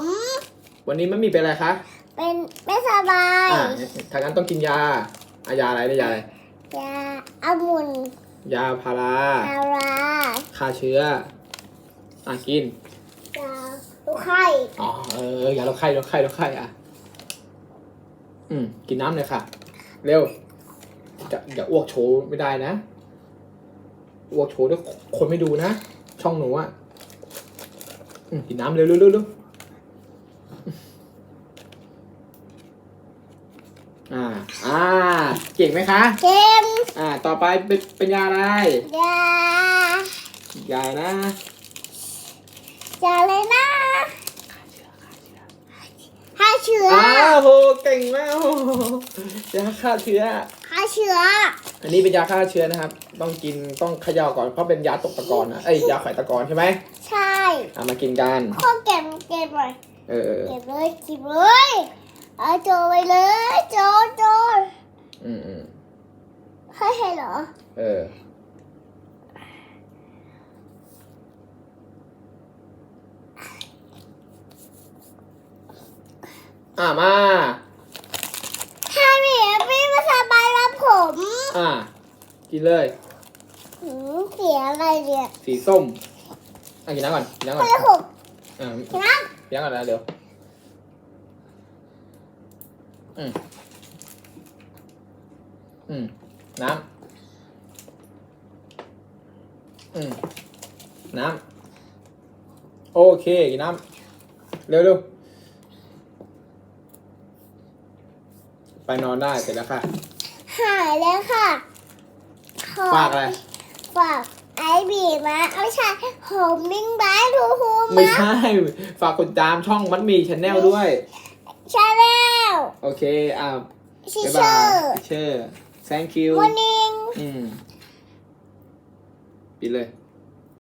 มวันนี้ไม่มีเป็นอะไรคะ เป็นไม่สบายอ่าทางนั้นต้องกินยาอายาอะไรเนี่ยยาอะไร ยาองุ่นยาพาราอาราฆ่าเชื้อ อะกิน ยาลูกไข่อ๋อเอออย่าเราไข้เราไข้เราไข้อะ อืม กินน้ำเลยค่ะ เร็ว จะอย่าอ้วกโชว์ไม่ได้นะ อ้วกโชว์ด้วยคนไม่ดูนะ ช่องหนูอะอืมกินน้ำเร็วเร็วเร็วเร็ว อ่าอ่า เก่งไหมคะ เค็มอ่า ต่อไปเป็นเป็นยาอะไร ยายานะ ยาอะไรนะฆ่าเชื้ออ้าวโหเก่งมากโอ้โหยาฆ่าเชื้อ ฆ่าเชื้ออันนี้เป็นยาฆ่าเชื้อนะครับ ต้องกินต้องเขย่าก่อนเพราะเป็นยาตกตะกอนนะ เอ้ย ยาไขตะกอนใช่ไหมใช่เอามากินกันข้อเก็บเก็บเลยเออเออ เก็บเลยเก็บเลย เอาโจไปเลยโจโจอืมอืมให้ให้เหรอ เออ อ่ามา ถ้ามีพี่มาสบายรับผมอ่า กินเลย หืมเสียอะไรเนี่ยสีส้ม อะกินน้ำก่อน กินน้ำก่อนไม่หกอ่านะกินน้ำก่อนนะเดี๋ยว อืมอืมน้ำอืมน้ำโอเคกินน้ำเร็วเร็วไปนอนได้เสร็จแล้วค่ะ หายแล้วค่ะขอฝากอะไร ฝากไอบีมาไม่ใช่ผมมิ่งบายทูฮูไม่มาใช่ ฝากกดตามช่องมัดมีชแนลด้วย ชาแนลโอ เคอ่าชิบ๊ายเชบาอยร์เชอร์ thank you มอร์นิ่งอืมปิดเลย